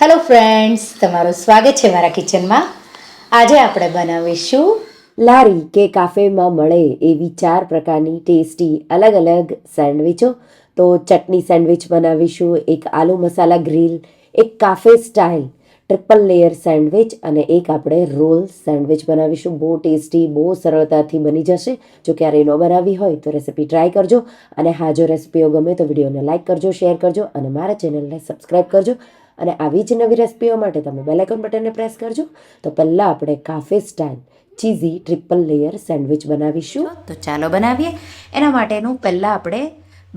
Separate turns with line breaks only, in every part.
Hello friends તમારું સ્વાગત છે મારા કિચનમાં આજે આપણે બનાવીશું
લારી કે કાફેમાં મળે એવી ચાર પ્રકારની ટેસ્ટી અલગ અલગ સેન્ડવિચો. તો ચટણી સેન્ડવિચ બનાવીશું, એક આલુ મસાલા ગ્રીલ, એક cafe style triple layer sandwich અને એક આપણે રોલ સેન્ડવિચ બનાવીશું. બહુ ટેસ્ટી, બહુ સરળતાથી બની જશે. જો ક્યારે ન બનાવી હોય તો રેસીપી ટ્રાય કરજો અને હા, જો રેસીપીઓ ગમે તો વિડીયોને લાઇક કરજો, શેર કરજો અને મારા ચેનલને સબસ્ક્રાઇબ કરજો. અને આવી જ નવી રેસીપીઓ માટે તમે બેલાઇકોન બટનને પ્રેસ કરજો. તો પહેલાં આપણે cafe style cheesy triple layer sandwich બનાવીશું.
તો ચાલો બનાવીએ. એના માટેનું પહેલાં આપણે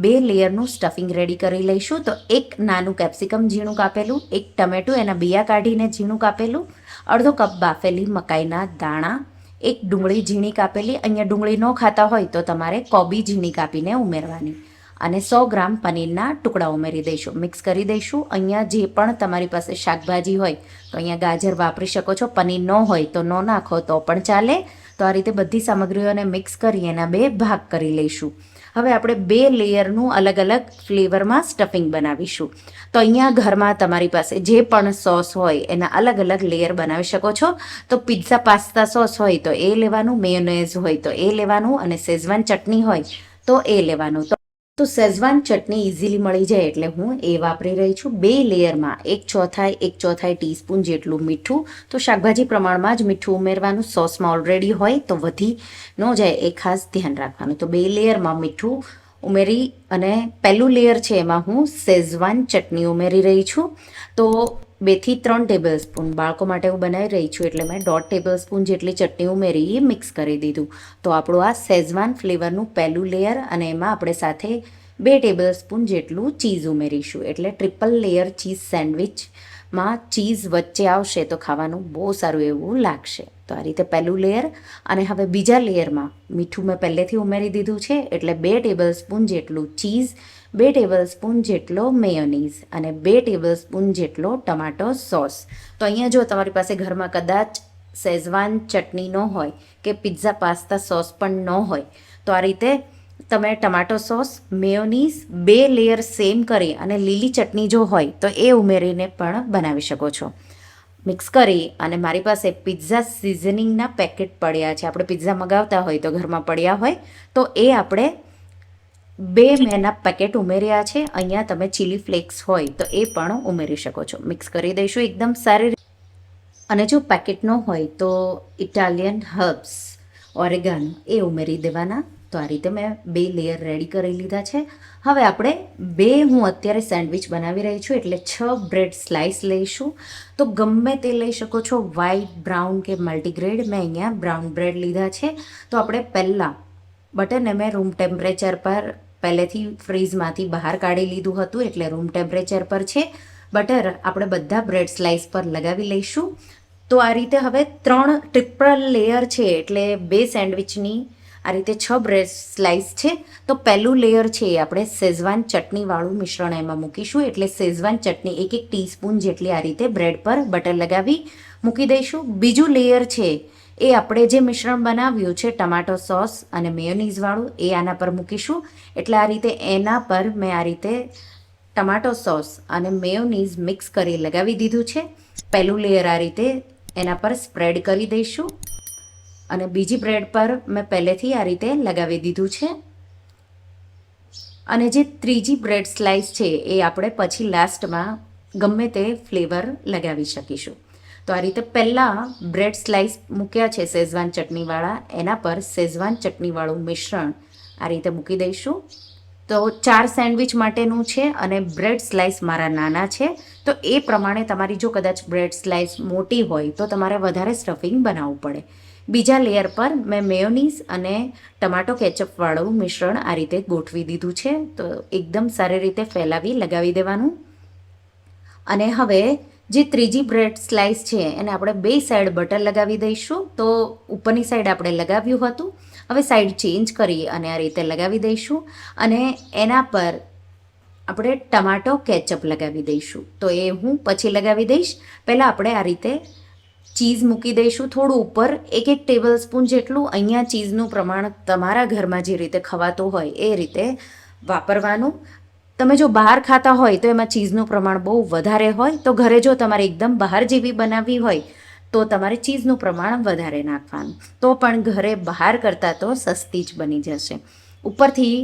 બે લેયરનું સ્ટફિંગ રેડી કરી લઈશું. તો એક નાનું કેપ્સિકમ ઝીણું કાપેલું, એક ટમેટું એના બિયા કાઢીને ઝીણું કાપેલું, અડધો કપ બાફેલી મકાઈના દાણા, એક ડુંગળી ઝીણી કાપેલી. અહીંયા ડુંગળી ન ખાતા હોય તો તમારે કોબી ઝીણી કાપીને ઉમેરવાની. અને સો ગ્રામ પનીરના ટુકડા ઉમેરી દઈશું. મિક્સ કરી દઈશું. અહીંયા જે પણ તમારી પાસે શાકભાજી હોય, તો અહીંયા ગાજર વાપરી શકો છો. પનીર ન હોય તો ન નાખો, તો પણ ચાલે. તો આ રીતે બધી સામગ્રીઓને મિક્સ કરી એના બે ભાગ કરી લઈશું. હવે આપણે બે લેયરનું અલગ અલગ ફ્લેવરમાં સ્ટફિંગ બનાવીશું. તો અહીંયા ઘરમાં તમારી પાસે જે પણ સોસ હોય, એના અલગ અલગ લેયર બનાવી શકો છો. તો પિઝા પાસ્તા સોસ હોય, તો એ લેવાનું મેયોનેઝ હોય, તો એ લેવાનું અને શેઝવાન ચટણી હોય, તો એ લેવાનું. તો તો શેઝવાન ચટણી ઇઝીલી મળી જાય એટલે હું એ વાપરી રહી છું. બે લેયરમાં એક ચોથાઈ એક ચોથાઈ ટીસ્પૂન જેટલું મીઠું. તો શાકભાજી પ્રમાણમાં જ મીઠું ઉમેરવાનું સોસમાં ઓલરેડી હોય તો વધી ન જાય, એ ખાસ ધ્યાન રાખવાનું. તો બે લેયરમાં મીઠું ઉમેરી અને પહેલું લેયર છે એમાં હું શેઝવાન ચટણી ઉમેરી રહી છું. તો બેથી ત્રણ ટેબલ સ્પૂન બાળકો માટે હું બનાવી રહી છું એટલે મેં દોઢ ટેબલ સ્પૂન જેટલી ચટણી ઉમેરી મિક્સ કરી દીધું. તો આપણું આ સેઝવાન ફ્લેવરનું પહેલું લેયર અને એમાં આપણે સાથે બે ટેબલ સ્પૂન જેટલું ચીઝ ઉમેરીશું. એટલે ટ્રિપલ લેયર ચીઝ સેન્ડવિચમાં ચીઝ વચ્ચે આવશે તો ખાવાનું બહુ સારું એવું લાગશે. તો આ રીતે પહેલું લેયર અને હવે બીજા લેયરમાં મીઠું મેં પહેલેથી ઉમેરી દીધું છે એટલે બે ટેબલ સ્પૂન જેટલું ચીઝ બે ટેબલસ્પૂન જેટલો મેયોનીઝ અને બે ટેબલસ્પૂન જેટલો ટમાટો સોસ તો અહીંયા જો તમારી પાસે ઘરમાં કદાચ શેઝવાન ચટણી ન હોય કે પિઝા પાસ્તા સોસ પણ ન હોય, તો આ રીતે તમે ટમાટો સોસ મેયોનીઝ બે લેયર સેમ કરી અને લીલી ચટણી જો હોય, તો એ ઉમેરીને પણ બનાવી શકો છો. મિક્સ કરી અને મારી પાસે પિઝા સિઝનિંગના પેકેટ પડ્યા છે. આપણે પિઝા મગાવતા હોય તો ઘરમાં પડ્યા હોય, તો એ આપણે બે મેના પેકેટ ઉમેર્યા છે. અહીંયા તમે ચીલી ફ્લેક્સ હોય તો એ પણ ઉમેરી શકો છો. મિક્સ કરી દઈશું. એકદમ સારી અને જો પેકેટનો હોય તો ઇટાલિયન હર્બ્સ ઓરેગાનો એ ઉમેરી દેવાના. તો આ રીતે મેં બે લેયર રેડી કરી લીધા છે. હવે આપણે બે હું અત્યારે સેન્ડવિચ બનાવી રહી છું એટલે છ બ્રેડ સ્લાઇસ લઈશું. તો ગમે તે લઈ શકો છો. વ્હાઇટ બ્રાઉન કે મલ્ટીગ્રેડ મેં અહીંયા બ્રાઉન બ્રેડ લીધા છે. તો આપણે પહેલાં બટરને મેં રૂમ ટેમ્પરેચર પર પહેલેથી ફ્રીઝમાંથી બહાર કાઢી લીધું હતું એટલે રૂમ ટેમ્પરેચર પર છે. બટર આપણે બધા બ્રેડ સ્લાઇસ પર લગાવી લઈશું. તો આ રીતે હવે ત્રણ ટ્રિપલ લેયર છે એટલે બે સેન્ડવિચની આ રીતે છ બ્રેડ સ્લાઇસ છે. તો પહેલું લેયર છે એ આપણે શેઝવાન ચટણીવાળું મિશ્રણ એમાં મૂકીશું. એટલે શેઝવાન ચટણી એક એક ટીસ્પૂન જેટલી આ રીતે બ્રેડ પર બટર લગાવી મૂકી દઈશું. બીજું લેયર છે એ આપણે જે મિશ્રણ બનાવ્યું છે, ટમાટો સોસ અને મેયોનીઝવાળું એ આના પર મૂકીશું. એટલે આ રીતે એના પર મેં આ રીતે ટમાટો સોસ અને મેયોનીઝ મિક્સ કરી લગાવી દીધું છે. પહેલું લેયર આ રીતે એના પર સ્પ્રેડ કરી દઈશું. અને બીજી બ્રેડ પર મેં પહેલેથી આ રીતે લગાવી દીધું છે. અને જે ત્રીજી બ્રેડ સ્લાઇસ છે, એ આપણે પછી લાસ્ટમાં ગમે તે ફ્લેવર લગાવી શકીશું. તો આ રીતે પહેલાં બ્રેડ સ્લાઇસ મૂક્યા છે શેઝવાન ચટણીવાળા. એના પર શેઝવાન ચટણીવાળું મિશ્રણ આ રીતે મૂકી દઈશું. તો ચાર સેન્ડવિચ માટેનું છે અને બ્રેડ સ્લાઇસ મારા નાના છે. તો એ પ્રમાણે તમારી જો કદાચ બ્રેડ સ્લાઇસ મોટી હોય તો તમારે વધારે સ્ટફિંગ બનાવવું પડે. બીજા લેયર પર મેં મેયોનીઝ અને ટમાટો કેચઅપવાળું મિશ્રણ આ રીતે ગોઠવી દીધું છે. તો એકદમ સારી રીતે ફેલાવી લગાવી દેવાનું. અને હવે જે ત્રીજી બ્રેડ સ્લાઇસ છે, એને આપણે બે સાઈડ બટર લગાવી દઈશું. તો ઉપરની સાઈડ આપણે લગાવ્યું હતું. હવે સાઈડ ચેન્જ કરી અને આ રીતે લગાવી દઈશું. અને એના પર આપણે ટમાટો કેચઅપ લગાવી દઈશું. તો એ હું પછી લગાવી દઈશ. પહેલાં આપણે આ રીતે ચીઝ મૂકી દઈશું થોડું ઉપર. એક એક ટેબલ સ્પૂન જેટલું અહીંયા ચીઝનું પ્રમાણ તમારા ઘરમાં જે રીતે ખવાતું હોય એ રીતે વાપરવાનું. તમે જો બહાર ખાતા હોય તો એમાં ચીઝનું પ્રમાણ બહુ વધારે હોય, તો ઘરે જો તમારે એકદમ બહાર જેવી બનાવવી હોય, તો તમારે ચીઝનું પ્રમાણ વધારે નાખવાનું. તો પણ ઘરે બહાર કરતાં તો સસ્તી જ બની જશે. ઉપરથી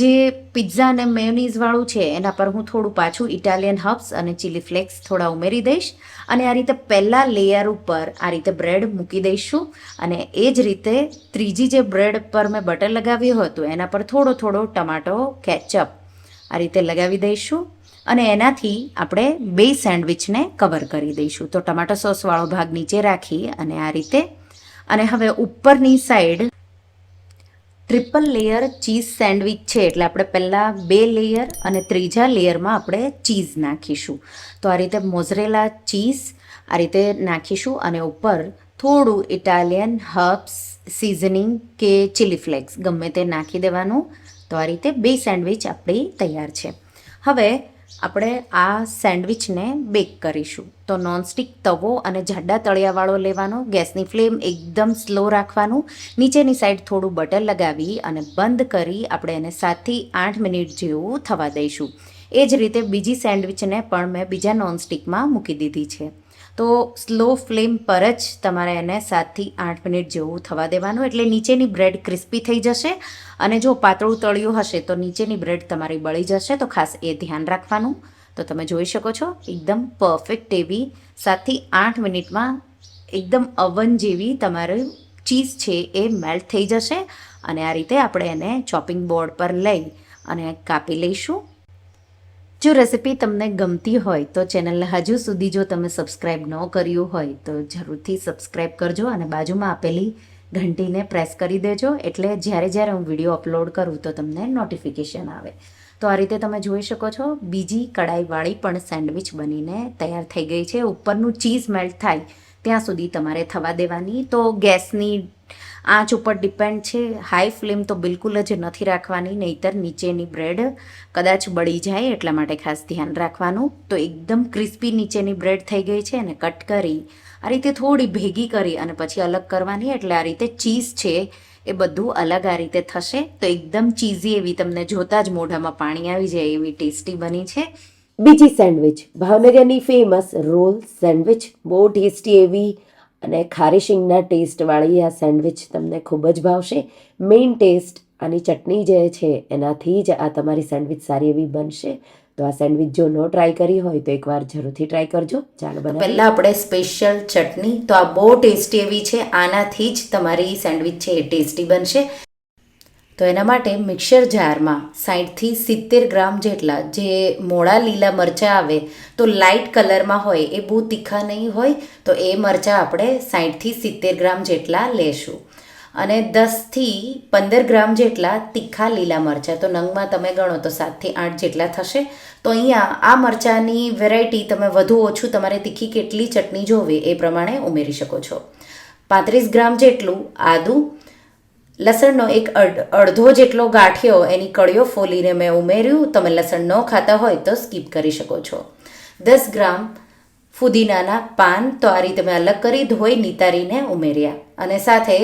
જે પિઝા અને મેયોનીઝવાળું છે, એના પર હું થોડું પાછું ઇટાલિયન હબ્સ અને ચીલી ફ્લેક્સ થોડા ઉમેરી દઈશ અને આ રીતે પહેલાં લેયર ઉપર આ રીતે બ્રેડ મૂકી દઈશું અને એ જ રીતે ત્રીજી જે બ્રેડ પર મેં બટર લગાવ્યું હતું, એના પર થોડો થોડો ટમાટો, કેચઅપ આ રીતે લગાવી દઈશું અને એનાથી આપણે બે સેન્ડવિચને કવર કરી દઈશું. તો ટમાટો સોસવાળો ભાગ નીચે રાખી અને આ રીતે અને હવે ઉપરની side triple layer cheese sandwich છે, એટલે આપણે પહેલાં બે લેયર અને ત્રીજા લેયરમાં આપણે ચીઝ નાખીશું. તો આ રીતે મોઝરેલા ચીઝ આ રીતે નાખીશું અને ઉપર થોડું ઇટાલિયન હર્બ્સ, સિઝનિંગ કે ચીલી ફ્લેક્સ ગમે તે નાખી દેવાનું તો આ રીતે બે સેન્ડવિચ આપણી તૈયાર છે. હવે આપણે આ સેન્ડવિચને બેક કરીશું. તો નોનસ્ટિક તવો અને જાડા તળિયાવાળો લેવાનો, ગેસની ફ્લેમ એકદમ સ્લો રાખવાનું, નીચેની સાઈડ થોડું બટર લગાવી અને બંધ કરી આપણે એને સાતથી આઠ મિનિટ જેવું થવા દઈશું. એ જ રીતે બીજી સેન્ડવિચને પણ મેં બીજા નોનસ્ટિકમાં મૂકી દીધી છે. તો સ્લો ફ્લેમ પર જ તમારે એને સાતથી આઠ મિનિટ જેવું થવા દેવાનું. એટલે નીચેની બ્રેડ ક્રિસ્પી થઈ જશે અને જો પાતળું તળિયું હશે તો નીચેની બ્રેડ તમારી બળી જશે. તો ખાસ એ ધ્યાન રાખવાનું. તો તમે જોઈ શકો છો, એકદમ પરફેક્ટ એવી સાતથી આઠ મિનિટમાં એકદમ અવન જેવી તમારું ચીઝ છે એ મેલ્ટ થઈ જશે. અને આ રીતે આપણે એને ચોપિંગ બોર્ડ પર લઈ અને કાપી લઈશું. જો રેસિપી તમને ગમતી હોય તો ચેનલને હજુ સુધી જો તમે સબસ્ક્રાઈબ ન કર્યું હોય તો જરૂરથી સબસ્ક્રાઈબ કરજો અને બાજુમાં આપેલી ઘંટીને પ્રેસ કરી દેજો. એટલે જ્યારે જ્યારે હું વીડિયો અપલોડ કરું તો તમને નોટિફિકેશન આવે. તો આ રીતે તમે જોઈ શકો છો, બીજી કડાઈવાળી પણ સેન્ડવિચ બનીને તૈયાર થઈ ગઈ છે. ઉપરનું ચીઝ મેલ્ટ થાય ત્યાં સુધી તમારે થવા દેવાની. તો ગેસની આંચ ઉપર ડિપેન્ડ છે. હાઈ ફ્લેમ તો બિલકુલ જ નથી રાખવાની, નહીતર નીચેની બ્રેડ કદાચ બળી જાય એટલા માટે ખાસ ધ્યાન રાખવાનું. તો એકદમ ક્રિસ્પી નીચેની બ્રેડ થઈ ગઈ છે અને કટ કરી, આ રીતે થોડી ભેગી કરી અને પછી અલગ કરવાની. એટલે આ રીતે ચીઝ છે એ બધું અલગ આ રીતે થશે. તો એકદમ ચીઝી એવી તમને જોતાં જ મોઢામાં પાણી આવી જાય એવી ટેસ્ટી બની છે.
બીજી સેન્ડવિચ, ભાવનગરની ફેમસ રોલ સેન્ડવિચ. બહુ ટેસ્ટી એવી અને ખારીશિંગના ટેસ્ટવાળી આ સેન્ડવિચ તમને ખૂબ જ ભાવશે. મેઇન ટેસ્ટ આની ચટણી જે છે એનાથી જ આ તમારી સેન્ડવિચ સારી એવી બનશે. તો આ સેન્ડવિચ જો નો ટ્રાય કરી હોય તો એકવાર જરૂરથી ટ્રાય કરજો. ચાલો બનાવી
પહેલાં આપણે સ્પેશિયલ ચટણી. તો આ બહુ ટેસ્ટી એવી છે આનાથી જ તમારી સેન્ડવિચ છે એ ટેસ્ટી બનશે. તો એના માટે મિક્સર જારમાં સાઠથી સિત્તેર ગ્રામ જેટલા જે મોડા લીલા મરચાં આવે તો લાઇટ કલરમાં હોય, એ બહુ તીખા નહીં હોય, તો એ મરચાં આપણે સાઠથી સિત્તેર ગ્રામ જેટલા લેશું. અને દસથી પંદર ગ્રામ જેટલા તીખા લીલા મરચાં. તો નંગમાં તમે ગણો તો સાતથી આઠ જેટલા થશે. તો અહીંયા આ મરચાંની વેરાયટી તમે વધુ ઓછું તમારે તીખી કેટલી ચટણી જોવે એ પ્રમાણે ઉમેરી શકો છો. પાંત્રીસ ગ્રામ જેટલું આદું લસણનો એક અડ, અડધો જેટલો ગાંઠિયો એની કળીઓ ફોલીને મેં ઉમેર્યું. તમે લસણ ન ખાતા હોય તો સ્કીપ કરી શકો છો. દસ ગ્રામ ફુદીનાના પાન તો આ રીતે મેં અલગ કરી ધોઈ નિતારીને ઉમેર્યા. અને સાથે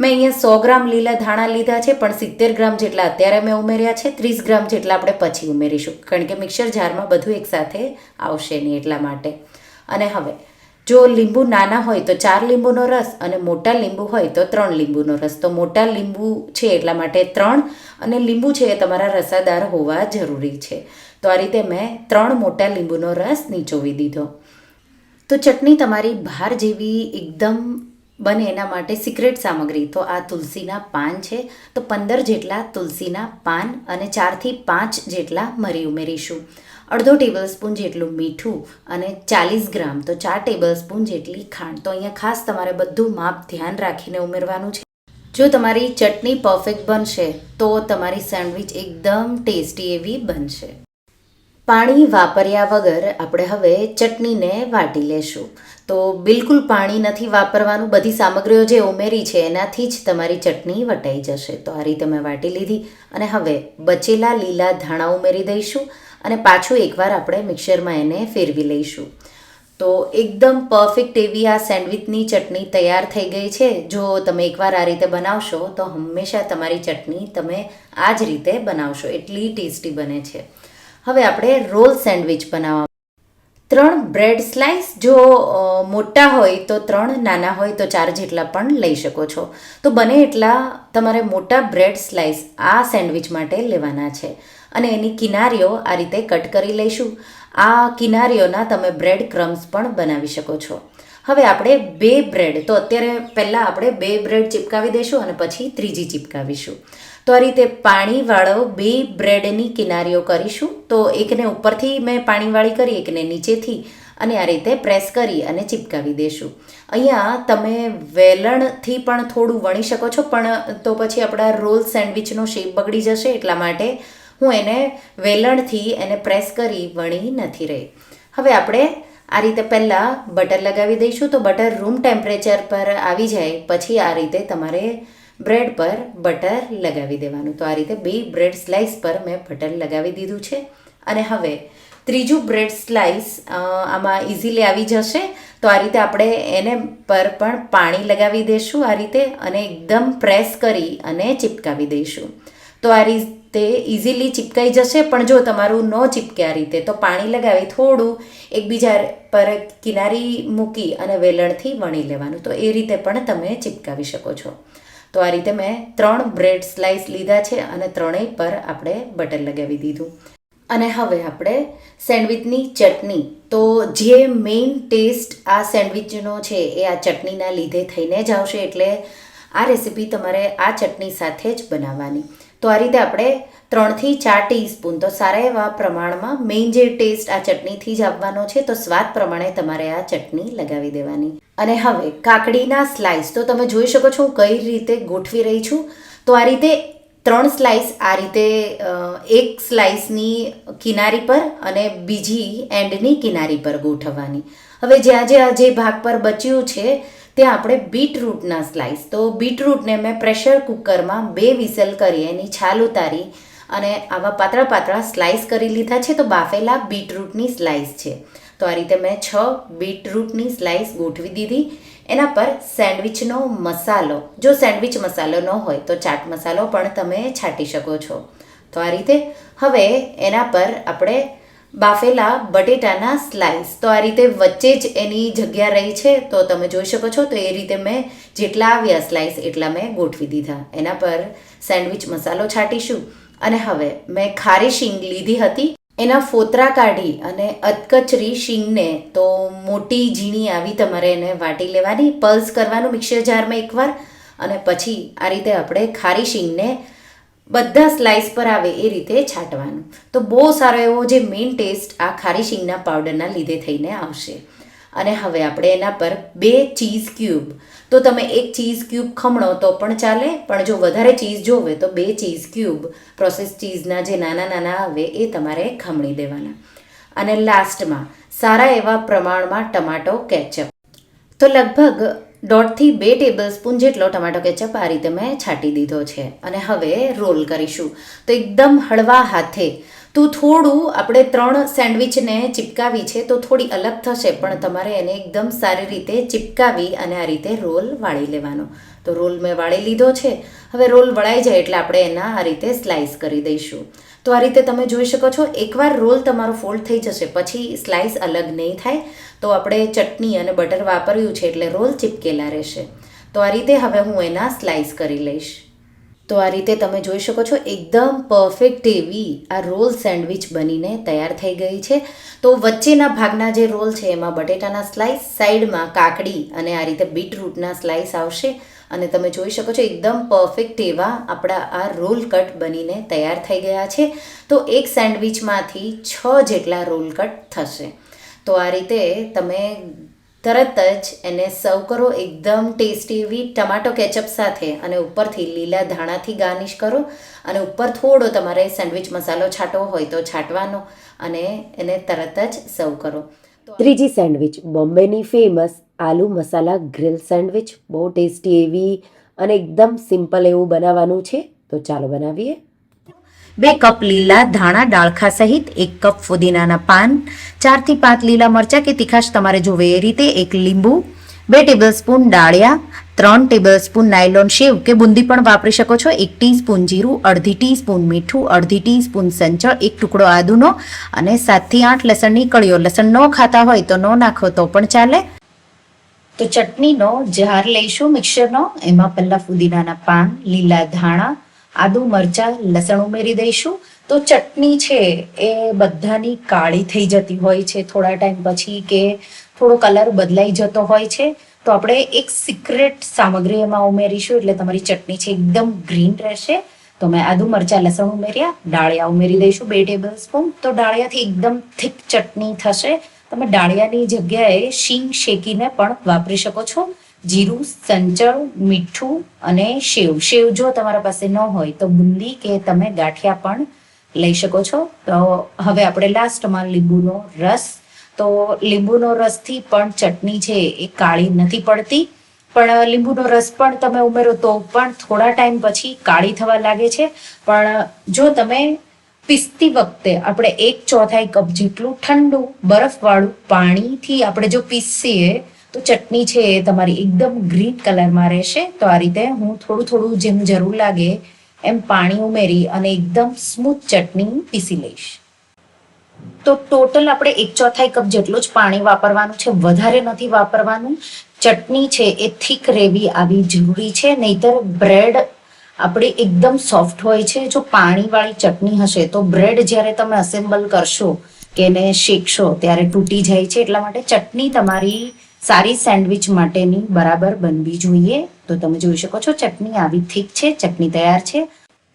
મેં અહીંયા સો ગ્રામ લીલા ધાણા લીધા છે, પણ સિત્તેર ગ્રામ જેટલા અત્યારે મેં ઉમેર્યા છે. ત્રીસ ગ્રામ જેટલા આપણે પછી ઉમેરીશું. કારણ કે મિક્સર જારમાં બધું એકસાથે આવશે નહીં એટલા માટે. અને હવે જો લીંબુ નાના હોય તો ચાર લીંબુનો રસ અને મોટા લીંબુ હોય તો ત્રણ લીંબુનો રસ. તો મોટા લીંબુ છે એટલા માટે ત્રણ અને લીંબુ છે એ તમારા રસાદાર હોવા જરૂરી છે. તો આ રીતે મેં ત્રણ મોટા લીંબુનો રસ નીચોવી દીધો. તો ચટણી તમારી બહાર જેવી એકદમ બને એના માટે સિક્રેટ સામગ્રી. તો આ તુલસીના પાન છે. તો પંદર જેટલા તુલસીના પાન અને ચારથી પાંચ જેટલા મરી ઉમેરીશું. અડધો ટેબલ સ્પૂન જેટલું મીઠું અને ચાલીસ ગ્રામ, તો ચાર ટેબલ સ્પૂન જેટલી ખાંડ. તો અહીંયા ખાસ તમારે બધું માપ ધ્યાન રાખીને ઉમેરવાનું છે. જો તમારી ચટણી પરફેક્ટ બનશે, તો તમારી સેન્ડવિચ એકદમ ટેસ્ટી એવી બનશે. પાણી વાપર્યા વગર આપણે હવે ચટણીને વાટી લેશું. તો બિલકુલ પાણી નથી વાપરવાનું. બધી સામગ્રીઓ જે ઉમેરી છે, એનાથી જ તમારી ચટણી વટાઈ જશે. તો આ રીતે મેં વાટી લીધી અને હવે બચેલા લીલા ધાણા ઉમેરી દઈશું. અને પાછું એકવાર આપણે મિક્સરમાં એને ફેરવી લઈશું. તો એકદમ પરફેક્ટ એવી આ સેન્ડવિચની ચટણી તૈયાર થઈ ગઈ છે. જો તમે એકવાર આ રીતે બનાવશો, તો હંમેશા તમારી ચટણી તમે આ જ રીતે બનાવશો. એટલી ટેસ્ટી બને છે. હવે આપણે રોલ સેન્ડવિચ બનાવવા ત્રણ બ્રેડ સ્લાઇસ જો મોટા હોય તો ત્રણ, નાના હોય તો ચાર જેટલા પણ લઈ શકો છો. તો બને એટલા તમારે મોટા બ્રેડ સ્લાઇસ આ સેન્ડવિચ માટે લેવાના છે. અને એની કિનારીઓ આ રીતે કટ કરી લઈશું. આ કિનારીઓના તમે બ્રેડ ક્રમ્સ પણ બનાવી શકો છો. હવે આપણે બે બ્રેડ, તો અત્યારે પહેલાં આપણે બે બ્રેડ ચિપકાવી દઈશું અને પછી ત્રીજી ચિપકાવીશું. તો આ રીતે પાણીવાળો બે બ્રેડની કિનારીઓ કરીશું. તો એકને ઉપરથી મેં પાણીવાળી કરી, એકને નીચેથી અને આ રીતે પ્રેસ કરી અને ચિપકાવી દેશું અહીંયા તમે વેલણથી પણ થોડું વણી શકો છો, પણ તો પછી આપણા રોલ સેન્ડવિચનો શેપ બગડી જશે એટલા માટે હું એને વેલણથી એને પ્રેસ કરી વણી નથી રહી. હવે આપણે આ રીતે પહેલાં બટર લગાવી દઈશું તો બટર રૂમ ટેમ્પરેચર પર આવી જાય, પછી આ રીતે તમારે બ્રેડ પર બટર લગાવી દેવાનું. તો આ રીતે બે બ્રેડ સ્લાઇસ પર મેં બટર લગાવી દીધું છે. અને હવે ત્રીજું બ્રેડ સ્લાઇસ આમાં ઇઝીલી આવી જશે. તો આ રીતે આપણે એને પર પણ પાણી લગાવી દઈશું આ રીતે અને એકદમ પ્રેસ કરી અને ચિપકાવી દઈશું. તો આ રીતે ઇઝીલી ચિપકાઈ જશે, પણ જો તમારું ન ચિપકે આ રીતે, તો પાણી લગાવી થોડું એકબીજા પર કિનારી મૂકી અને વેલણથી વણી લેવાનું. તો એ રીતે પણ તમે ચિપકાવી શકો છો. તો આ રીતે મેં ત્રણ બ્રેડ સ્લાઇસ લીધા છે અને ત્રણેય પર આપણે બટર લગાવી દીધું. અને હવે આપણે સેન્ડવિચની ચટણી. તો જે મેઇન ટેસ્ટ આ સેન્ડવિચનો છે, એ આ ચટણીના લીધે થઈને જ આવશે, એટલે આ રેસીપી તમારે આ ચટણી સાથે જ બનાવવાની. તો આ રીતે આપણે ત્રણથી ચાર ટીસ્પૂન તો સારા એવા પ્રમાણમાં મેઇન જે ટેસ્ટ આ ચટણીથી જ આપવાનો છે, તો સ્વાદ પ્રમાણે તમારે આ ચટણી લગાવી દેવાની. અને હવે કાકડીના સ્લાઇસ તો તમે જોઈ શકો છો હું કઈ રીતે ગોઠવી રહી છું. તો આ રીતે ત્રણ સ્લાઇસ આ રીતે એક સ્લાઇસની કિનારી પર અને બીજી એન્ડની કિનારી પર ગોઠવવાની. હવે જ્યાં જ્યાં જે ભાગ પર બચ્યું છે ત્યાં આપણે બીટરૂટના સ્લાઇસ તો બીટરૂટને મેં પ્રેશર કુકરમાં બે વિસલ કરી, એની છાલ ઉતારી અને આવા પાતળા પાતળા સ્લાઇસ કરી લીધા છે. તો બાફેલા બીટરૂટની સ્લાઇસ છે. તો આ રીતે મેં છ બીટરૂટની સ્લાઇસ ગોઠવી દીધી. એના પર સેન્ડવિચનો મસાલો. જો સેન્ડવિચ મસાલો ન હોય, તો ચાટ મસાલો પણ તમે છાંટી શકો છો. તો આ રીતે હવે એના પર આપણે બાફેલા બટેટાના સ્લાઇસ તો આ રીતે વચ્ચે જ એની જગ્યા રહી છે, તો તમે જોઈ શકો છો, તો એ રીતે મેં જેટલા આવ્યા સ્લાઇસ એટલા મેં ગોઠવી દીધા. એના પર સેન્ડવિચ મસાલો છાંટીશું. અને હવે મેં ખારી શીંગ લીધી હતી. એના ફોતરા કાઢી અને અધકચરી શીંગને તો મોટી ઝીણી આવી તમારે એને વાટી લેવાની. પલ્સ કરવાનું મિક્સર જારમાં એકવાર. અને પછી આ રીતે આપણે ખારી શીંગને બધા સ્લાઇસ પર આવે એ રીતે છાંટવાનું. તો બહુ સારો એવો જે મેઇન ટેસ્ટ આ ખારી શીંગના પાવડરના લીધે થઈને આવશે. અને હવે આપણે એના પર બે ચીઝ ક્યુબ તો તમે એક ચીઝ ક્યુબ ખમણો તો પણ ચાલે, પણ જો વધારે ચીઝ જોવે તો બે ચીઝ ક્યુબ પ્રોસેસ ચીઝના જે નાના નાના આવે એ તમારે ખમણી દેવાના અને લાસ્ટમાં સારા એવા પ્રમાણમાં ટમાટો કેચઅપ તો લગભગ દોઢથી બે ટેબલ સ્પૂન જેટલો ટમાટો કેચઅપ આ રીતે મેં છાંટી દીધો છે. અને હવે રોલ કરીશું. તો એકદમ હળવા હાથે. તો થોડું આપણે ત્રણ સેન્ડવિચને ચિપકાવી છે, તો થોડી અલગ થશે, પણ તમારે એને એકદમ સારી રીતે ચિપકાવી અને આ રીતે રોલ વાળી લેવાનો. તો રોલ મેં વાળી લીધો છે. હવે રોલ વળાઈ જાય એટલે આપણે એના આ રીતે સ્લાઇસ કરી દઈશું. તો આ રીતે તમે જોઈ શકો છો, એકવાર રોલ તમારો ફોલ્ડ થઈ જશે, પછી સ્લાઇસ અલગ નહીં થાય. તો આપણે ચટણી અને બટર વાપર્યું છે એટલે રોલ ચીપકેલા રહેશે. તો આ રીતે હવે હું એના સ્લાઇસ કરી લઈશ. તો આ રીતે તમે જોઈ શકો છો, એકદમ પરફેક્ટ એવી આ રોલ સેન્ડવિચ બનીને તૈયાર થઈ ગઈ છે. તો વચ્ચેના ભાગના જે રોલ છે, એમાં બટેટાના સ્લાઇસ સાઈડમાં કાકડી અને આ રીતે બીટરૂટના સ્લાઇસ આવશે. અને તમે જોઈ શકો છો એકદમ પરફેક્ટ એવા આપણા આ રોલ કટ બનીને તૈયાર થઈ ગયા છે. તો એક સેન્ડવિચમાંથી છ જેટલા રોલ કટ થશે. તો આ રીતે તમે તરત જ એને સર્વ કરો, એકદમ ટેસ્ટી એવી ટમાટો કેચઅપ સાથે અને ઉપરથી લીલા ધાણાથી ગાર્નિશ કરો અને ઉપર થોડો તમારે સેન્ડવિચ મસાલો છાંટવો હોય તો છાંટવાનો અને એને તરત જ સર્વ કરો.
ત્રીજી sandwich, બોમ્બેની famous aloo masala grill sandwich, બહુ ટેસ્ટી એવી અને એકદમ સિમ્પલ એવું બનાવવાનું છે. તો ચાલો બનાવીએ.
બે કપ લીલા ધાણા ડાળખા સહિત એક કપ ફુદીનાના પાન, ચારથી પાંચ લીલા મરચાં કે તીખાશ તમારે જોવે એ રીતે, એક લીંબુ બે ટેબલ સ્પૂન ડાળિયા, ત્રણ ટેબલ સ્પૂન નાયલોન શેવ કે બુંદી પણ વાપરી શકો છો. એક ટીસ્પૂન જીરું, અડધી ટીસ્પૂન મીઠું, અડધી ટીસ્પૂન સંચળ, એક ટુકડો આદુનો અને સાતથી આઠ લસણની કળીઓ. લસણ ન ખાતા હોય તો ન નાખો તો પણ ચાલે. તો ચટણીનો જાર લઈશું મિક્સરનો. એમાં પહેલા ફુદીનાના પાન, લીલા ધાણા, આદુ, મરચા, લસણ ઉમેરી દઈશું. તો ચટણી છે એ બધાની કાળી થઈ જતી હોય છે. થોડા ટાઈમ પછી કે થોડો કલર બદલાઈ જતો હોય છે, તો આપણે એક સિક્રેટ સામગ્રી એમાં ઉમેરીશું, એટલે તમારી ચટણી છે એકદમ ગ્રીન રહેશે. તો મેં આદુ, મરચા, લસણ ઉમેર્યા, ડાળિયા ઉમેરી દઈશું બે ટેબલ સ્પૂન તો ડાળિયાથી એકદમ થીક ચટણી થશે. તમે ડાળિયાની જગ્યાએ શીંગ શેકીને પણ વાપરી શકો છો. જીરું, સંચળ, મીઠું અને શેવ શેવ જો તમારા પાસે ન હોય, તો બુંદી કે તમે ગાંઠિયા પણ લઈ શકો છો. તો હવે આપણે લાસ્ટમાં લીંબુનો રસ તો લીંબુનો રસથી પણ ચટણી છે એ કાળી નથી પડતી. પણ લીંબુનો રસ પણ તમે ઉમેરો તો પણ થોડા ટાઈમ પછી કાળી થવા લાગે છે. પણ, જો તમે પીસતી વખતે આપણે એક ચોથાઈ કપ જેટલું ઠંડુ બરફવાળું પાણીથી આપણે જો પીસીએ, તો ચટણી છે એ તમારી એકદમ ગ્રીન કલરમાં રહેશે. તો આ રીતે હું થોડું થોડું જેમ જરૂર લાગે એમ પાણી ઉમેરી અને એકદમ સ્મૂથ ચટણી પીસી લઈશ. તો ટોટલ આપણે એક ચોથાઈ કપ જેટલું જ પાણી વાપરવાનું છે. વધારે નથી વાપરવાનું. ચટણી છે એ થીક રેવી આવી જરૂરી છે. નહીતર બ્રેડ આપણી એકદમ સોફ્ટ હોય છે. જો પાણીવાળી ચટણી હશે તો બ્રેડ જ્યારે તમે અસેમ્બલ કરશો કે એને શેકશો ત્યારે તૂટી જાય છે. એટલા માટે ચટણી તમારી સારી સેન્ડવિચ માટેની બરાબર બનવી જોઈએ. તો તમે જોઈ શકો છો ચટણી આવી થીક છે. ચટણી તૈયાર છે.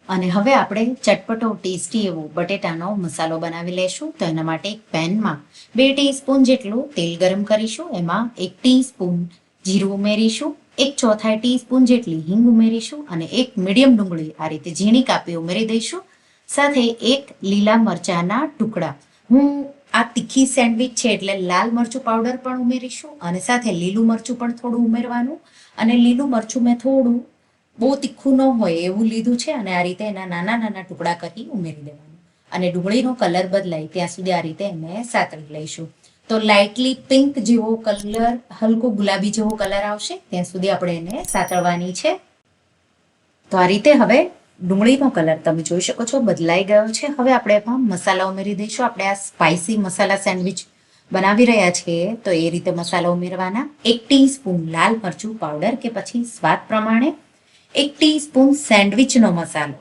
અને હવે આપણે ચટપટો ટેસ્ટી એવો બટેટાનો મસાલો બનાવી લેશું. તો એના માટે એક પેનમાં બે ટીસ્પૂન જેટલું તેલ ગરમ કરીશું. એમાં એક ટીસ્પૂન જીરું ઉમેરીશું. એક ચોથાઈ ટીસ્પૂન જેટલી હિંગ ઉમેરીશું અને એક મીડિયમ ડુંગળી આ રીતે ઝીણી કાપી ઉમેરી દઈશું. સાથે એક લીલા મરચાના ટુકડા. હું આ તીખી સેન્ડવિચ છે એટલે લાલ મરચું પાવડર પણ ઉમેરીશું અને સાથે લીલું મરચું પણ થોડું ઉમેરવાનું. અને લીલું મરચું મેં થોડું બહુ તીખું ન હોય એવું લીધું છે અને આ રીતે એના નાના નાના ટુકડા કરી ઉમેરી દેવાનું. અને ડુંગળીનો કલર બદલાય ત્યાં સુધી આ રીતે એને સાતળી લઈશું. તો લાઇટલી પિંક જેવો કલર, હલકો ગુલાબી જેવો કલર આવશે, ત્યાં સુધી આપણે એને સાતળવાની છે. તો આ રીતે હવે ડુંગળીનો કલર તમે જોઈ શકો છો, બદલાઈ ગયો છે. હવે આપણે એમાં મસાલા ઉમેરી દઈશું. આપણે આ સ્પાઇસી મસાલા સેન્ડવિચ બનાવી રહ્યા છીએ, તો એ રીતે મસાલા ઉમેરવાના. એક ટીસ્પૂન લાલ મરચું પાવડર કે પછી સ્વાદ પ્રમાણે એક ટીસ્પૂન સેન્ડવિચનો મસાલો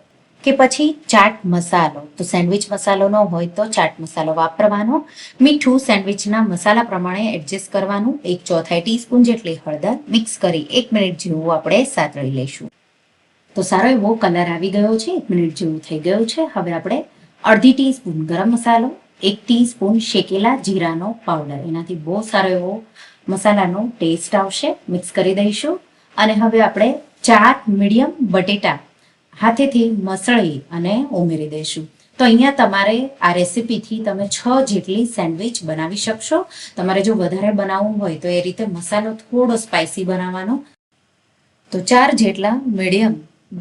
કે પછી ચાટ મસાલો. તો સેન્ડવિચ મસાલો ન હોય તો ચાટ મસાલો વાપરવાનો. મીઠું સેન્ડવિચના મસાલા પ્રમાણે એડજસ્ટ કરવાનું. એક ચોથાઈ ટીસ્પૂન જેટલી હળદર મિક્સ કરી એક મિનિટ જેવું આપણે સાતળી લઈશું. તો સારો એવો કલર આવી ગયો છે. એક મિનિટ જેવું થઈ ગયું છે. હવે આપણે અડધી ટીસ્પૂન ગરમ મસાલો, એક ટીસ્પૂન શેકેલા જીરાનો પાવડર. એનાથી બહુ સારો એવો મસાલાનો ટેસ્ટ આવશે. મિક્સ કરી દઈશું. અને હવે આપણે ચાર મીડિયમ, બટેટા. હાથેથી મસળી અને ઉમેરી દઈશું. તો અહીંયા તમારે આ રેસીપીથી તમે છ જેટલી સેન્ડવિચ બનાવી શકશો. તમારે જો વધારે બનાવવું હોય તો એ રીતે મસાલો થોડો સ્પાઇસી બનાવવાનો. તો ચાર જેટલા મીડિયમ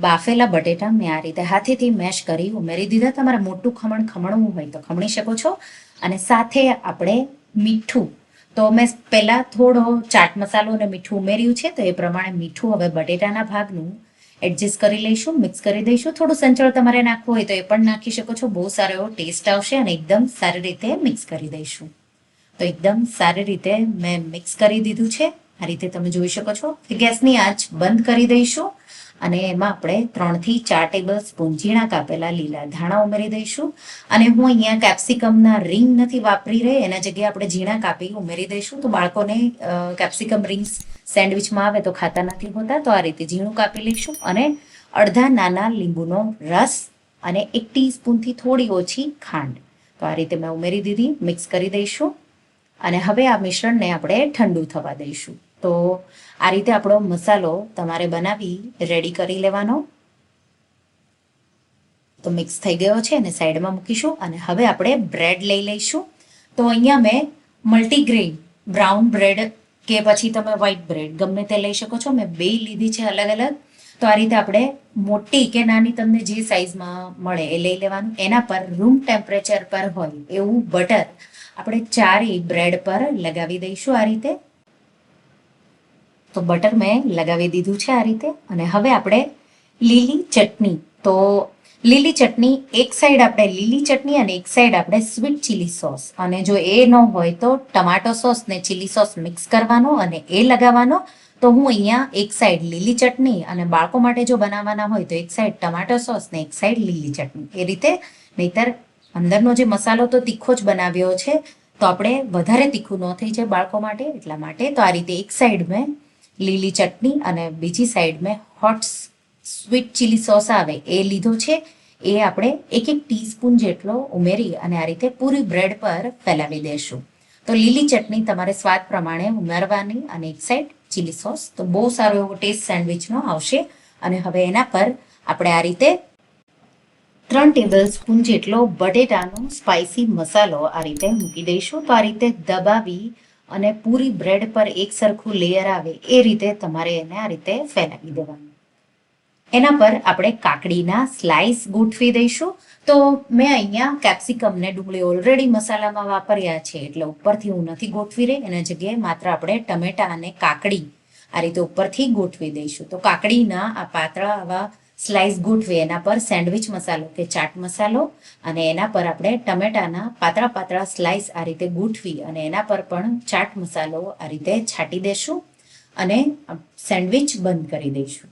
બાફેલા બટેટા મેં આ રીતે હાથેથી મેશ કરી ઉમેરી દીધા. તમારે મોટું ખમણ ખમણવું હોય તો ખમણી શકો છો. અને સાથે આપણે મીઠું તો મેં પહેલાં થોડો ચાટ મસાલો અને મીઠું ઉમેર્યું છે, તો એ પ્રમાણે મીઠું હવે બટેટાના ભાગનું એડજસ્ટ કરી લઈશું મિક્સ કરી દઈશું. થોડું સંચળ તમારે નાખવું હોય તો એ પણ નાખી શકો છો. બહુ સારો એવો ટેસ્ટ આવશે અને એકદમ સારી રીતે મિક્સ કરી દઈશું. તો એકદમ સારી રીતે મેં મિક્સ કરી દીધું છે. આ રીતે તમે જોઈ શકો છો ગેસની આંચ બંધ કરી દઈશું. અને એમાં આપણે ત્રણથી ચાર ટેબલ સ્પૂન ઝીણા કાપેલા લીલા ધાણા ઉમેરી દઈશું. અને હું અહીંયા કેપ્સિકમના રિંગ નથી વાપરી રહી, એના જગ્યાએ આપણે ઝીણા કાપી ઉમેરી દઈશું. તો બાળકોને કેપ્સિકમ રિંગ્સ સેન્ડવિચમાં આવે તો ખાતા નથી હોતા, તો આ રીતે ઝીણું કાપી લઈશું. અને અડધા નાના લીંબુનો રસ અને એક ટીસ્પૂનથી થોડી ઓછી ખાંડ. તો આ રીતે મેં ઉમેરી દીધી મિક્સ કરી દઈશું. અને હવે આ મિશ્રણને આપણે ઠંડુ થવા દઈશું. તો આ રીતે આપણો મસાલો તમારે બનાવી રેડી કરી લેવાનો. તો મિક્સ થઈ ગયો છે અને સાઈડમાં મૂકીશું અને હવે આપણે બ્રેડ લઈ લઈશું. તો અહીંયા મેં મલ્ટીગ્રેન બ્રાઉન બ્રેડ કે પછી તમે વ્હાઈટ બ્રેડ ગમે તે લઈ શકો છો. મેં બે લીધી છે અલગ અલગ. તો આ રીતે આપણે મોટી કે નાની તમને જે સાઈઝમાં મળે એ લઈ લેવાનું. એના પર રૂમ ટેમ્પરેચર પર હોય એવું બટર આપણે ચારેય બ્રેડ પર લગાવી દઈશું આ રીતે. તો બટર મેં લગાવી દીધું છે આ રીતે. અને હવે આપણે લીલી ચટણી. તો લીલી ચટણી, એક સાઈડ આપણે લીલી ચટણી અને એક સાઈડ આપણે સ્વીટ ચીલી સોસ અને જો એ ન હોય તો ટમાટો સોસ ને ચીલી સોસ મિક્સ કરવાનો અને એ લગાવવાનો. તો હું અહીંયા એક સાઈડ લીલી ચટણી અને બાળકો માટે જો બનાવવાના હોય તો એક સાઈડ ટમાટો સોસ ને એક સાઈડ લીલી ચટણી. એ રીતે નહીતર અંદરનો જે મસાલો તો તીખો જ બનાવ્યો છે, તો આપણે વધારે તીખું ન થઈ જાય બાળકો માટે, એટલા માટે. તો આ રીતે એક સાઈડ મેં લીલી ચટણી અને બીજી સાઈડ મેં હોટ સ્વીટ ચીલી સોસ આવે, એ લીધો છે. એ આપણે એક એક ટીસ્પૂન જેટલો ઉમેરી અને આ રીતે પૂરી બ્રેડ પર ફેલાવી દેશું. તો લીલી ચટણી તમારે સ્વાદ પ્રમાણે ઉમેરવાની અને એક સાઈડ ચીલી સોસ તો બહુ સારો એવો ટેસ્ટ સેન્ડવિચનો આવશે. અને હવે એના પર આપણે આ રીતે ત્રણ ટેબલ સ્પૂન જેટલો બટેટાનો સ્પાઇસી મસાલો આ રીતે મૂકી દઈશું. તો આ રીતે દબાવી અને પૂરી બ્રેડ પર એક સરખું લેયર આવે, એ રીતે તમારે એને આ રીતે ફેલાવી દેવાનું. એના પર આપણે કાકડીના સ્લાઇસ ગોઠવી દઈશું. તો મેં અહીંયા કેપ્સિકમ ને ડુંગળી ઓલરેડી મસાલામાં વાપર્યા છે, એટલે ઉપરથી હું નથી ગોઠવી રહી. એના જગ્યાએ માત્ર આપણે ટમેટા અને કાકડી આ રીતે ઉપરથી ગોઠવી દઈશું. તો કાકડીના આ પાતળા આવા સ્લાઇસ ગોઠવી એના પર સેન્ડવિચ મસાલો કે ચાટ મસાલો અને એના પર આપણે ટમેટાના પાતળા પાતળા સ્લાઇસ આ રીતે ગોઠવી અને એના પર પણ ચાટ મસાલો આ રીતે છાંટી દેશું અને સેન્ડવિચ બંધ કરી દઈશું.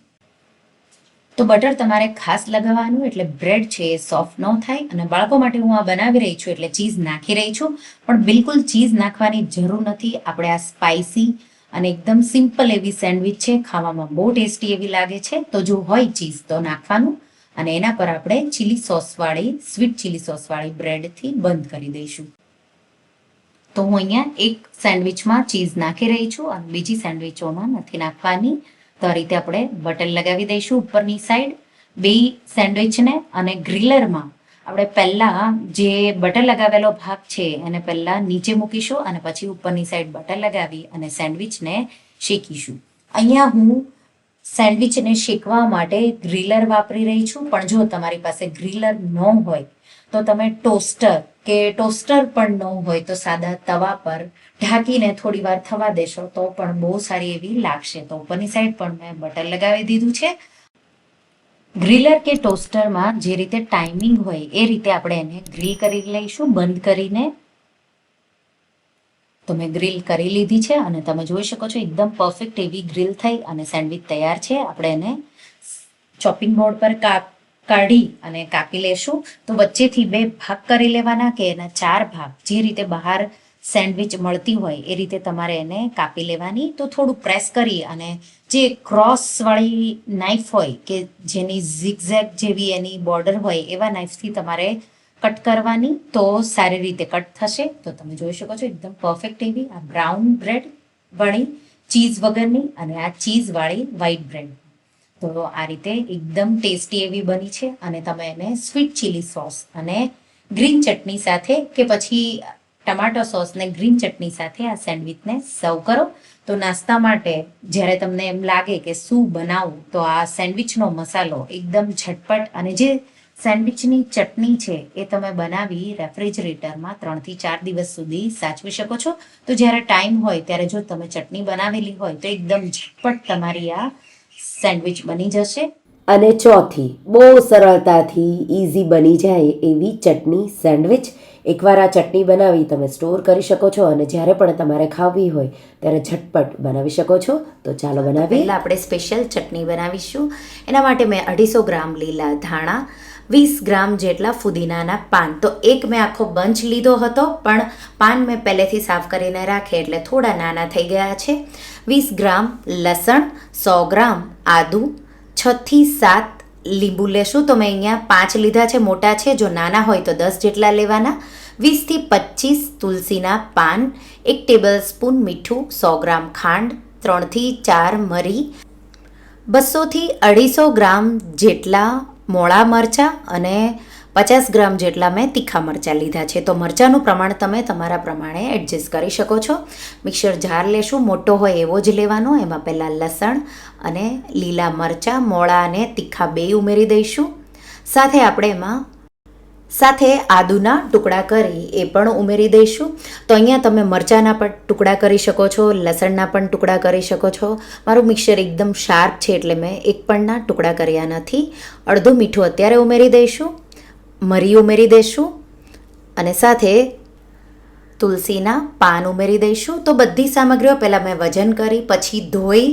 તો બટર તમારે ખાસ લગાવવાનું એટલે બ્રેડ છે એ સોફ્ટ ન થાય અને બાળકો માટે હું આ બનાવી રહી છું એટલે ચીઝ નાખી રહી છું પણ બિલકુલ ચીઝ નાખવાની જરૂર નથી. આપણે આ સ્પાઇસી અને એકદમ સિમ્પલ એવી સેન્ડવિચ છે. ખાવામાં બહુ ટેસ્ટી એવી લાગે છે. તો જો હોય ચીઝ, તો નાખવાનું. અને એના પર આપણે ચીલી સોસવાળી, સ્વીટ ચીલી સોસવાળી બ્રેડથી બંધ કરી દઈશું. તો હું અહીંયા એક સેન્ડવિચમાં ચીઝ નાખી રહી છું અને બીજી સેન્ડવિચોમાં નથી નાખવાની. તો આ રીતે આપણે બટર લગાવી દઈશું ઉપરની સાઈડ. બે સેન્ડવિચને અને ગ્રીલરમાં આપણે પહેલા જે બટર લગાવેલો ભાગ છે, એને પહેલા નીચે મૂકીશું અને પછી ઉપરની સાઈડ બટર લગાવી અને સેન્ડવિચને શેકીશું. અહીંયા હું સેન્ડવિચને શેકવા માટે ગ્રીલર વાપરી રહી છું, પણ જો તમારી પાસે ગ્રીલર ન હોય, તો તમે ટોસ્ટર કે ટોસ્ટર પણ ન હોય, તો સાદા તવા પર ઢાંકીને થોડી વાર થવા દેશો, તો પણ બહુ સારી એવી લાગશે. તો ઉપરની સાઈડ પણ મેં બટર લગાવી દીધું છે. ગ્રીલર કે ટોસ્ટરમાં જે રીતે ટાઈમિંગ હોય, એ રીતે આપણે એને ગ્રીલ કરી લઈશું, બંધ કરીને. તો મેં ગ્રીલ કરી લીધી છે અને તમે જોઈ શકો છો, એકદમ પરફેક્ટ એવી ગ્રીલ થઈ અને સેન્ડવિચ તૈયાર છે. આપણે એને ચોપિંગ બોર્ડ પર કાપ કાઢી અને કાપી લેશું. તો વચ્ચેથી બે ભાગ કરી લેવાના કે એના ચાર ભાગ. જે રીતે બહાર સેન્ડવિચ મળતી હોય, એ રીતે તમારે એને કાપી લેવાની. તો થોડું પ્રેસ કરી અને જે ક્રોસ વાળી નાઈફ હોય કે જેની ઝિગઝેગ જેવી એની બોર્ડર હોય, એવા નાઇફથી તમારે કટ કરવાની તો સારી રીતે કટ થશે. તો તમે જોઈ શકો છો, એકદમ પરફેક્ટ એવી, આ બ્રાઉન બ્રેડ વાળી ચીઝ વગરની અને આ ચીઝ વાળી વ્હાઈટ બ્રેડ તો આ રીતે એકદમ ટેસ્ટી એવી બની છે અને તમે એને સ્વીટ ચીલી સોસ અને ગ્રીન ચટણી સાથે કે પછી ટમાટો સોસ ને ગ્રીન ચટણી સાથે આ સેન્ડવિચને સર્વ કરો. તો નાસ્તા માટે જ્યારે તમને એમ લાગે કે શું બનાવું, તો આ સેન્ડવિચનો મસાલો એકદમ ઝટપટ અને જે સેન્ડવિચની ચટણી છે એ તમે બનાવી રેફ્રિજરેટરમાં ત્રણથી ચાર દિવસ સુધી સાચવી શકો છો. તો જ્યારે ટાઈમ હોય, ત્યારે જો તમે ચટણી બનાવેલી હોય, તો એકદમ ઝટપટ તમારી આ સેન્ડવિચ બની જશે.
અને ચોથી, બહુ સરળતાથી ઇઝી બની જાય એવી ચટણી સેન્ડવિચ. એકવાર આ ચટણી બનાવી તમે સ્ટોર કરી શકો છો અને જ્યારે પણ તમારે ખાવી હોય ત્યારે ઝટપટ બનાવી શકો છો. તો ચાલો બનાવી
પહેલાં આપણે સ્પેશિયલ ચટણી બનાવીશું. એના માટે મેં અઢીસો ગ્રામ લીલા ધાણા વીસ ગ્રામ જેટલા ફુદીનાના પાન. તો એક મેં આખો બંચ લીધો હતો પણ પાન મેં પહેલેથી સાફ કરીને રાખે એટલે થોડા નાના થઈ ગયા છે. વીસ ગ્રામ લસણ સો ગ્રામ આદું છથી સાત લીંબુ લેશું તો મેં અહીંયા પાંચ લીધા છે, મોટા છે. જો નાના હોય તો દસ જેટલા લેવાના. વીસથી પચીસ તુલસીના પાન, એક ટેબલ સ્પૂન મીઠું, સો ગ્રામ ખાંડ, ત્રણથી ચાર મરી, બસોથી અઢીસો ગ્રામ જેટલા મોળા મરચાં અને પચાસ ગ્રામ જેટલા મેં તીખા મરચાં લીધા છે. તો મરચાંનું પ્રમાણ તમે તમારા પ્રમાણે એડજસ્ટ કરી શકો છો. મિક્સર જાર લેશું, મોટો હોય એવો જ લેવાનો. એમાં પહેલાં લસણ અને લીલા મરચાં, મોળા અને તીખા બે ઉમેરી દઈશું. સાથે આપણે એમાં, સાથે આદુના ટુકડા કરી એ પણ ઉમેરી દઈશું. તો અહીંયા તમે મરચાંના પણ ટુકડા કરી શકો છો, લસણના પણ ટુકડા કરી શકો છો. મારું મિક્સર એકદમ શાર્પ છે એટલે મેં એક પણના ટુકડા કર્યા નથી. અડધું મીઠું અત્યારે ઉમેરી દઈશું. મરી ઉમેરી દઈશું અને સાથે તુલસીના પાન ઉમેરી દઈશું. તો બધી સામગ્રીઓ પહેલાં મેં વજન કરી, પછી ધોઈ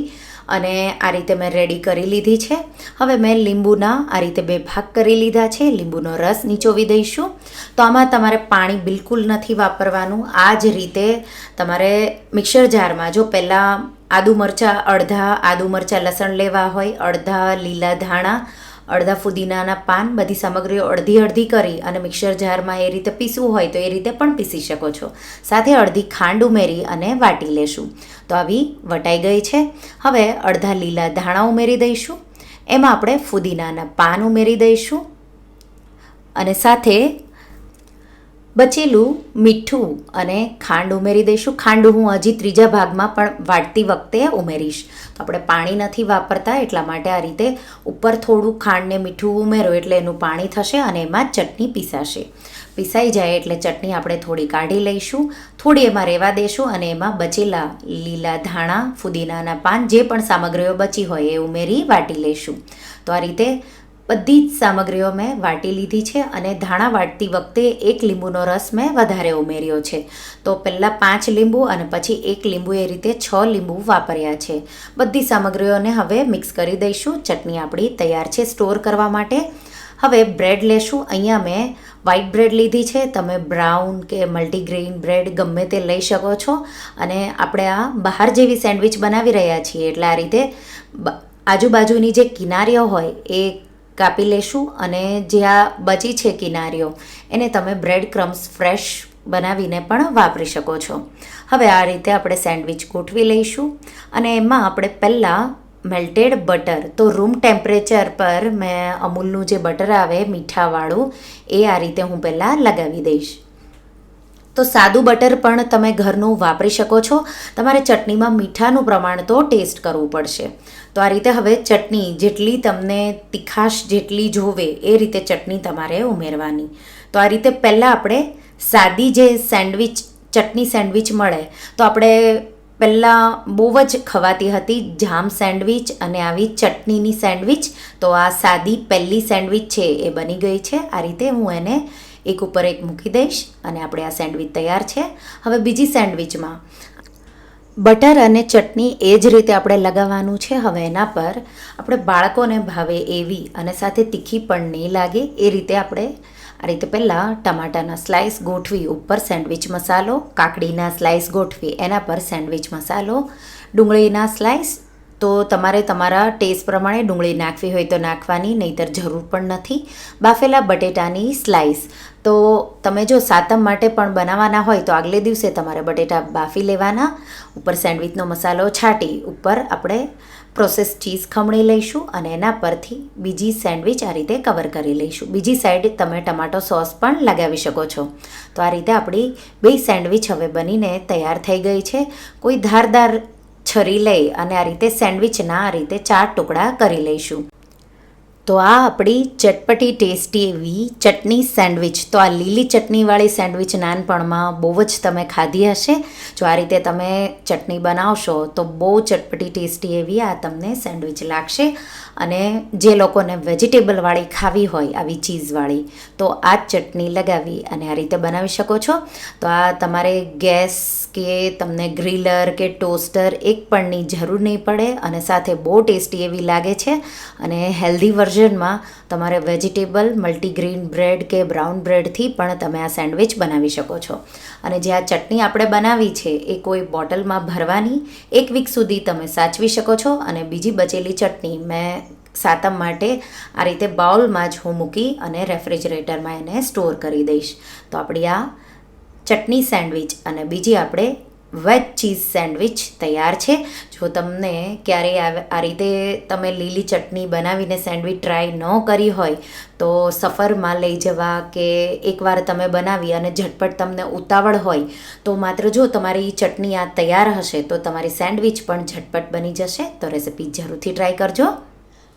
અને આ રીતે મેં રેડી કરી લીધી છે. હવે મેં લીંબુના આ રીતે બે ભાગ કરી લીધા છે. લીંબુનો રસ નીચોવી દઈશું. તો આમાં તમારે પાણી બિલકુલ નથી વાપરવાનું. આ જ રીતે તમારે મિક્સર જારમાં જો પહેલાં આદુ મરચાં, અડધા આદુ મરચાં લસણ લેવા હોય, અડધા લીલા ધાણા અડધા ફુદીનાના પાન બધી સામગ્રીઓ અડધી અડધી કરી અને મિક્સર જારમાં એ રીતે પીસવું હોય તો એ રીતે પણ પીસી શકો છો. સાથે અડધી ખાંડ ઉમેરી અને વાટી લેશું. તો આવી વટાઈ ગઈ છે. હવે અડધા લીલા ધાણા ઉમેરી દઈશું. એમાં આપણે ફુદીનાના પાન ઉમેરી દઈશું. અને સાથે બચેલું મીઠું અને ખાંડ ઉમેરી દઈશું. ખાંડ હું હજી ત્રીજા ભાગમાં પણ વાટતી વખતે ઉમેરીશ. તો આપણે પાણી નથી વાપરતા, એટલા માટે આ રીતે ઉપર થોડું ખાંડને મીઠું ઉમેરો એટલે એનું પાણી થશે અને એમાં ચટણી પીસાશે. પીસાઈ જાય એટલે ચટણી આપણે થોડી કાઢી લઈશું. થોડી એમાં રહેવા દેશું અને એમાં બચેલા લીલા ધાણા, ફુદીનાના પાન, જે પણ સામગ્રીઓ બચી હોય એ ઉમેરી વાટી લઈશું. તો આ રીતે બધી જ સામગ્રીઓ મેં વાટી લીધી છે અને ધાણા વાટતી વખતે એક લીંબુનો રસ મેં વધારે ઉમેર્યો છે. તો પહેલાં પાંચ લીંબુ અને પછી એક લીંબુ એ રીતે છ લીંબુ વાપર્યા છે. બધી સામગ્રીઓને હવે મિક્સ કરી દઈશું. ચટણી આપણી તૈયાર છે સ્ટોર કરવા માટે. હવે બ્રેડ લેશું. અહીંયા મેં વ્હાઇટ બ્રેડ લીધી છે. તમે બ્રાઉન કે મલ્ટીગ્રેઇન બ્રેડ ગમે તે લઈ શકો છો. અને આપણે આ બહાર જેવી સેન્ડવિચ બનાવી રહ્યા છીએ. એટલે આ રીતે આજુબાજુની જે કિનારીઓ હોય એ કાપી લેશું અને જે આ બચી છે કિનારીઓ, એને તમે બ્રેડ ક્રમ્સ ફ્રેશ બનાવીને પણ વાપરી શકો છો. હવે આ રીતે આપણે સેન્ડવિચ ગોઠવી લઈશું અને એમાં આપણે પહેલાં મેલ્ટેડ બટર તો રૂમ ટેમ્પરેચર પર મેં અમૂલનું જે બટર આવે, મીઠાવાળું, એ આ રીતે હું પહેલાં લગાવી દઈશ. તો સાદું બટર પણ તમે ઘરનું વાપરી શકો છો. તમારે ચટણીમાં મીઠાનું પ્રમાણ તો ટેસ્ટ કરવું પડશે. તો આ રીતે હવે ચટણી જેટલી તમને તીખાશ જેટલી જોવે એ રીતે ચટણી તમારે ઉમેરવાની. તો આ રીતે પહેલાં આપણે સાદી જે સેન્ડવિચ, ચટણી સેન્ડવિચ મળે, તો આપણે પહેલાં બહુ જ ખવાતી હતી જામ સેન્ડવિચ અને આવી ચટણીની સેન્ડવિચ. તો આ સાદી પહેલી સેન્ડવિચ છે એ બની ગઈ છે. આ રીતે હું એને એક ઉપર એક મૂકી દઈશ અને આપણે આ સેન્ડવિચ તૈયાર છે. હવે બીજી સેન્ડવિચમાં બટર અને ચટણી એ જ રીતે આપણે લગાવવાનું છે. હવે એના પર આપણે બાળકોને ભાવે એવી અને સાથે તીખી પણ નહીં લાગે એ રીતે આપણે આ રીતે પહેલાં ટમાટાના સ્લાઇસ ગોઠવી ઉપર સેન્ડવિચ મસાલો, કાકડીના સ્લાઇસ ગોઠવી એના પર સેન્ડવિચ મસાલો, ડુંગળીના સ્લાઇસ તો તમારે તમારા ટેસ્ટ પ્રમાણે ડુંગળી નાખવી હોય તો નાખવાની, નહીંતર જરૂર પણ નથી. બાફેલા બટેટાની સ્લાઇસ તો તમે જો સાતમ માટે પણ બનાવવાના હોય તો આગલે દિવસે તમારે બટેટા બાફી લેવાના, ઉપર સેન્ડવિચનો મસાલો છાંટી, ઉપર આપણે પ્રોસેસ ચીઝ ખમણી લઈશું અને એના પરથી બીજી સેન્ડવિચ આ રીતે કવર કરી લઈશું. બીજી સાઈડ તમે ટમાટો સોસ પણ લગાવી શકો છો. તો આ રીતે આપણી બે સેન્ડવિચ હવે બનીને તૈયાર થઈ ગઈ છે. કોઈ ધારદાર છરી લઈ અને આ રીતે સેન્ડવિચના આ રીતે ચાર ટુકડા કરી લઈશું. તો આ આપણી ચટપટી ટેસ્ટી એવી ચટણી સેન્ડવિચ. તો આ લીલી ચટણીવાળી સેન્ડવિચ નાનપણમાં બહુ જ તમે ખાધી હશે. જો આ રીતે તમે ચટણી બનાવશો, તો બહુ ચટપટી ટેસ્ટી એવી આ તમને સેન્ડવિચ લાગશે. અને જે લોકોને વેજીટેબલવાળી ખાવી હોય, આવી ચીઝવાળી, તો આ ચટણી લગાવી અને આ રીતે બનાવી શકો છો. તો આ તમારે ગેસ કે તમને ગ્રીલર કે ટોસ્ટર એક પણની જરૂર નહીં પડે અને સાથે બહુ ટેસ્ટી એવી લાગે છે. અને હેલ્ધી વર્ઝનમાં તમારે વેજીટેબલ મલ્ટીગ્રીન બ્રેડ કે બ્રાઉન બ્રેડથી પણ તમે આ સેન્ડવિચ બનાવી શકો છો. અને જે આ ચટણી આપણે બનાવી છે એ કોઈ બોટલમાં ભરવાની, એક વીક સુધી તમે સાચવી શકો છો અને બીજી બચેલી ચટણી મેં સાતમ માટે આ રીતે બાઉલમાં જ હું મૂકી અને રેફ્રિજરેટરમાં એને સ્ટોર કરી દઈશ. તો આપણી આ ચટણી સેન્ડવિચ અને બીજી આપણે વેજ ચીઝ સેન્ડવિચ તૈયાર છે. જો તમને ક્યારેય આ- રીતે તમે લીલી ચટણી બનાવીને સેન્ડવિચ ટ્રાય ન કરી હોય, તો સફરમાં લઈ જવા કે એકવાર તમે બનાવી અને ઝટપટ તમને ઉતાવળ હોય, તો માત્ર જો તમારી ચટણી આ તૈયાર હશે, તો તમારી સેન્ડવિચ પણ ઝટપટ બની જશે. તો રેસિપી જરૂરથી ટ્રાય કરજો.